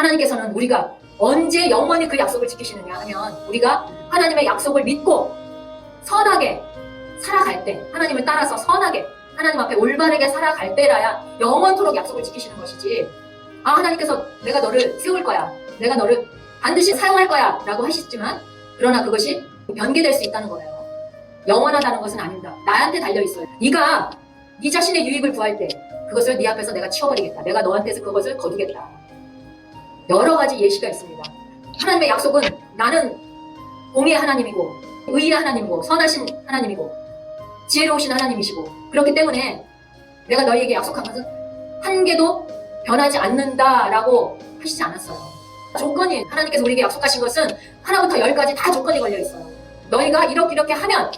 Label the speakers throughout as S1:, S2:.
S1: 하나님께서는 우리가 언제 영원히 그 약속을 지키시느냐 하면 우리가 하나님의 약속을 믿고 선하게 살아갈 때 하나님을 따라서 선하게 하나님 앞에 올바르게 살아갈 때라야 영원토록 약속을 지키시는 것이지. 아 하나님께서 내가 너를 세울 거야. 내가 너를 반드시 사용할 거야 라고 하시지만 그러나 그것이 변개될 수 있다는 거예요. 영원하다는 것은 아닙니다. 나한테 달려있어요. 네가 네 자신의 유익을 구할 때 그것을 네 앞에서 내가 치워버리겠다. 내가 너한테서 그것을 거두겠다 여러 가지 예시가 있습니다 하나님의 약속은 나는 공의의 하나님이고 의의 하나님이고 선하신 하나님이고 지혜로우신 하나님이시고 그렇기 때문에 내가 너희에게 약속한 것은 한 개도 변하지 않는다라고 하시지 않았어요. 조건이 하나님께서 우리에게 약속하신 것은 하나부터 열까지 다 조건이 걸려 있어요. 너희가 이렇게 이렇게 하면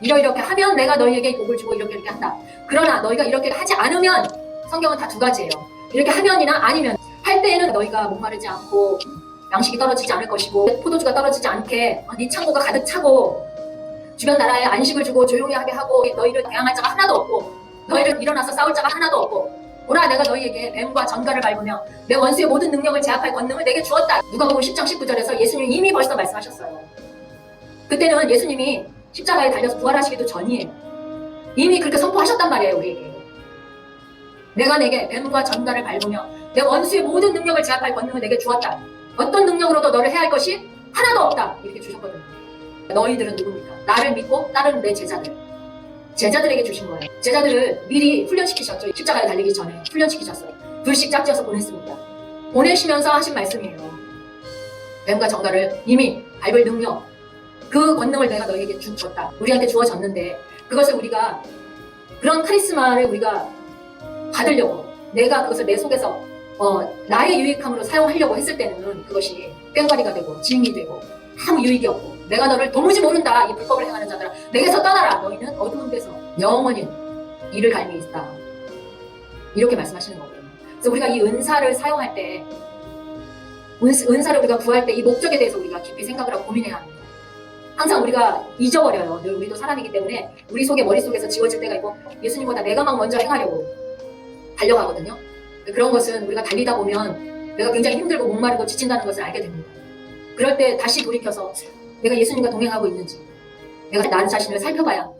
S1: 이러이렇게 하면 내가 너희에게 복을 주고 이렇게 이렇게 한다. 그러나 너희가 이렇게 하지 않으면 성경은 다 두 가지예요. 이렇게 하면이나 아니면 할 때에는 너희가 목마르지 않고 양식이 떨어지지 않을 것이고 포도주가 떨어지지 않게 네 창고가 가득 차고 주변 나라에 안식을 주고 조용히 하게 하고 너희를 대항할 자가 하나도 없고 너희를 일어나서 싸울 자가 하나도 없고 오라 내가 너희에게 뱀과 전갈을 밟으며 내 원수의 모든 능력을 제압할 권능을 내게 주었다. 누가복음 10장 19절에서 예수님이 이미 벌써 말씀하셨어요. 그때는 예수님이 십자가에 달려서 부활하시기도 전이에요. 이미 그렇게 선포하셨단 말이에요 우리에게 내가 내게 뱀과 전갈을 밟으며 내 원수의 모든 능력을 제압할 권능을 내게 주었다 어떤 능력으로도 너를 해할 것이 하나도 없다 이렇게 주셨거든요 너희들은 누굽니까? 나를 믿고 따르는 내 제자들. 제자들에게 주신 거예요. 제자들을 미리 훈련시키셨죠. 십자가에 달리기 전에 훈련시키셨어요. 둘씩 짝지어서 보냈습니다. 보내시면서 하신 말씀이에요. 뱀과 정갈을 이미 밟을 능력, 그 권능을 내가 너희에게 주었다. 우리한테 주어졌는데 그것을 우리가 그런 카리스마를 우리가 받으려고. 내가 그것을 내 속에서 어, 나의 유익함으로 사용하려고 했을 때는 그것이 꽹과리가 되고 징이 되고 아무 유익이 없고 내가 너를 도무지 모른다. 이 불법을 행하는 자들아 내게서 떠나라. 너희는 어두운 데서 영원히 이를 갈미 있다. 이렇게 말씀하시는 거거든요. 그래서 우리가 이 은사를 사용할 때 은, 은사를 우리가 구할 때 이 목적에 대해서 우리가 깊이 생각을 하고 고민해야 합니다. 항상 우리가 잊어버려요. 늘 우리도 사람이기 때문에 우리 속에 머릿속에서 지워질 때가 있고 예수님보다 내가 막 먼저 행하려고 달려가거든요. 그런 것은 우리가 달리다 보면 내가 굉장히 힘들고 목마르고 지친다는 것을 알게 됩니다 그럴 때 다시 돌이켜서 내가 예수님과 동행하고 있는지 내가 나를 자신을 살펴봐야